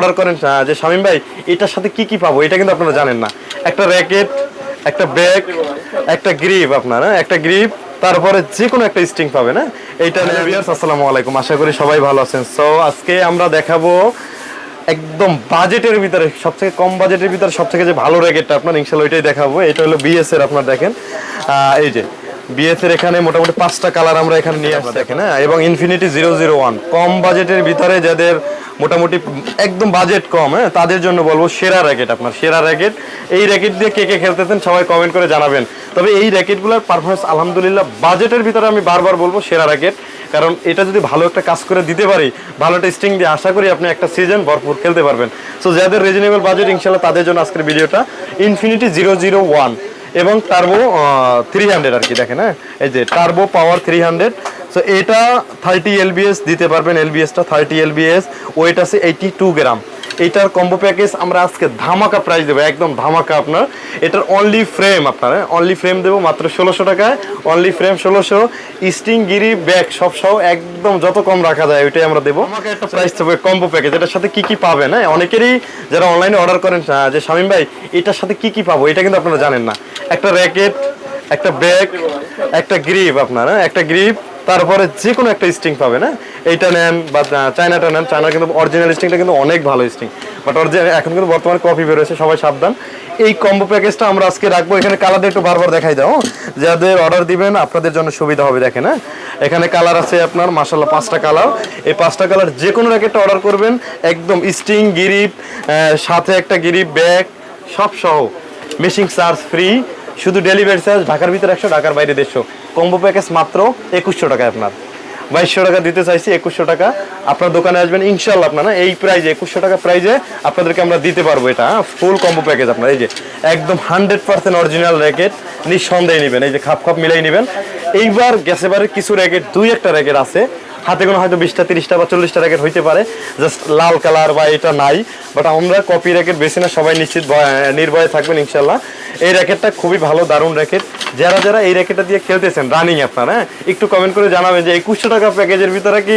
Order করেন যে শামিম ভাই, এটার সাথে কি কি পাবো? এটা কিন্তু আপনারা জানেন না। একটা র্যাকেট একটা ব্যাগ একটা গ্রিপ আপনার হ্যাঁ? একটা গ্রিপ তারপরে যে কোনো একটা স্টিং পাবেন হ্যাঁ? এইটা আসসালামু আলাইকুম। আশা করি সবাই ভালো আছেন। সো আজকে আমরা দেখাবো একদম বাজেটের ভিতরে, সবথেকে কম বাজেটের ভিতরে সবথেকে যে ভালো র্যাকেটটা আপনার, ইনশাল্লাহ ওইটাই দেখাবো। এটা হলো বিএস এর আপনার দেখেন। এই যে বিএস এর এখানে মোটামুটি পাঁচটা কালার আমরা এখানে নিয়ে আসছি দেখেন হ্যাঁ? এবং ইনফিনিটি জিরো জিরো ওয়ান কম বাজেটের ভিতরে যাদের মোটামুটি একদম বাজেট কম হ্যাঁ তাদের জন্য বলব সেরা র্যাকেট আপনার, সেরা র্যাকেট এই র্যাকেট দিয়ে কে কে খেলতেছেন সবাই কমেন্ট করে জানাবেন। তবে এই র্যাকেটগুলোর পারফরমেন্স আলহামদুলিল্লাহ বাজেটের ভিতরে আমি বারবার বলব সেরা র্যাকেট কারণ এটা যদি ভালো একটা কাজ করে দিতে পারি, ভালো একটা স্ট্রিং দিয়ে আশা করি আপনি একটা সিজন ভরপুর খেলতে পারবেন। সো যাদের রিজনেবল বাজেট ইনশাল্লাহ তাদের জন্য আজকের ভিডিওটা ইনফিনিটি জিরো জিরো ওয়ান এবং টার্বো থ্রি হান্ড্রেড আর কি, দেখেন হ্যাঁ? এই যে turbo power three hundred so এটা থার্টি এলবিএস দিতে পারবেন এলবিএসটা থার্টি এলবিএস ওয়েট আছে এইটি টু গ্রাম এইটার কম্বো প্যাকেজ আমরা আজকে ধামাকা প্রাইস দেবো একদম ধামাকা আপনার। এটার অনলি ফ্রেম আপনার অনলি ফ্রেম দেবো মাত্র ষোলোশো টাকায়। অনলি ফ্রেম ষোলোশো স্টিং গিরি ব্যাগ সব সহ একদম যত কম রাখা যায় ওইটাই আমরা দেবো। আমাকে একটা প্রাইস দেবো কম্বো প্যাকেজ এটার সাথে কি কি পাবেন হ্যাঁ? অনেকেরই যারা অনলাইনে অর্ডার করেন যে শামিম ভাই এটার সাথে কি কি পাবো এটা কিন্তু আপনারা জানেন না। একটা র্যাকেট একটা ব্যাগ একটা গ্রিপ আপনার হ্যাঁ? একটা গ্রিপ তারপরে যে কোনো একটা স্ট্রিং পাবেন হ্যাঁ এইটা নেন বা চায়নাটা নেন। চায়না কিন্তু অরিজিনাল স্ট্রিংটা কিন্তু অনেক ভালো স্ট্রিং বাট অরিজিনাল এখন কিন্তু বর্তমানে কপি বেরোছে সবাই সাবধান। এই কম্বো প্যাকেজটা আমরা আজকে রাখব। এখানে কালার একটু বারবার দেখাই দাও যাদের অর্ডার দিবেন, আপনাদের জন্য সুবিধা হবে, দেখেন হ্যাঁ? এখানে কালার আছে আপনার মাসাল্লাহ পাঁচটা কালার এই পাঁচটা কালার যে কোনো র্যাকেটটা অর্ডার করবেন, একদম স্ট্রিং গিরিপ সাথে একটা গিরিপ ব্যাগ সব সহ মেশিং চার্জ ফ্রি শুধু ডেলিভারি চার্জ ঢাকার ভিতরে একশো, ঢাকার বাইরে দেড়শো। কম্বো প্যাকেজ মাত্র একুশশো টাকায় আপনার। বাইশশো টাকা দিতে চাইছি, একুশশো টাকা। আপনার দোকানে আসবেন ইনশাল্লাহ আপনার না এই প্রাইজে একুশশো টাকা প্রাইজে আপনাদেরকে আমরা দিতে পারব এটা ফুল কম্বো প্যাকেজ আপনার। এই যে, একদম হান্ড্রেড পার্সেন্ট অরিজিনাল র্যাকেট নিঃসন্দেহে নেবেন। এই যে, খাপ খাপ মিলাই নেবেন। এইবার গ্যাসেবারের কিছু র্যাকেট দুই একটা র্যাকেট আছে। হাতে কোনো হয়তো বিশটা, তিরিশটা বা চল্লিশটা র্যাকেট হইতে পারে। জাস্ট লাল কালার বা এটা নাই। বাট আমরা কপি র্যাকেট বেশি না, সবাই নিশ্চিত নির্ভয়ে থাকবেন ইনশাল্লাহ এই র্যাকেটটা খুবই ভালো, দারুণ র্যাকেট যারা যারা এই র্যাকেটটা দিয়ে খেলতেছেন রানিং আপনারা হ্যাঁ? একটু কমেন্ট করে জানাবেন যে একুশশো টাকা প্যাকেজের ভিতরে কি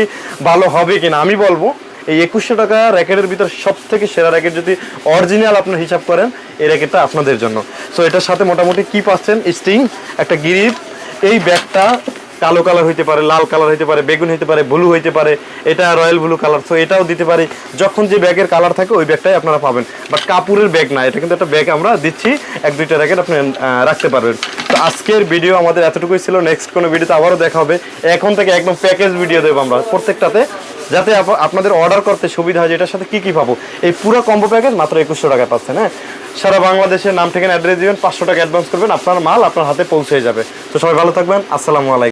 ভালো হবে কিনা। আমি বলব, এই একুশশো টাকা র্যাকেটের ভিতর সব থেকে সেরা র্যাকেট যদি অরিজিনাল আপনার হিসাব করেন, এই র্যাকেটটা আপনাদের জন্য। সো এটার সাথে মোটামুটি কি পাচ্ছেন? স্টিং একটা গিরিপ এই ব্যাগটা কালো কালার হইতে পারে, লাল কালার হইতে পারে, বেগুন হইতে পারে, ব্লু হইতে পারে, এটা রয়্যাল ব্লু কালার। তো এটাও দিতে পারি। যখন যে ব্যাগের কালার থাকে, ওই ব্যাগটাই আপনারা পাবেন। বাট কাপুরের ব্যাগ না, এটা কিন্তু একটা ব্যাগ আমরা দিচ্ছি। এক, দুইটা র্যাকেট আপনি রাখতে পারবেন। তো আজকের ভিডিও আমাদের এতটুকুই ছিল। নেক্সট কোনো ভিডিওতে আবারও দেখা হবে। এখন থেকে একদম প্যাকেজ ভিডিও দেবো আমরা প্রত্যেকটাতে, যাতে আপ- আপনাদের অর্ডার করতে সুবিধা হয় এটার সাথে কি কি পাবো। এই পুরো কম্বো প্যাকেজ মাত্র একুশশো টাকা পাচ্ছেন হ্যাঁ? সারা বাংলাদেশের নাম থেকে অ্যাড্রেস দিবেন, পাঁচশো টাকা অ্যাডভান্স করবেন। আপনার মাল আপনার হাতে পৌঁছে যাবে। তো সবাই ভালো থাকবেন। আসসালামু আলাইকুম।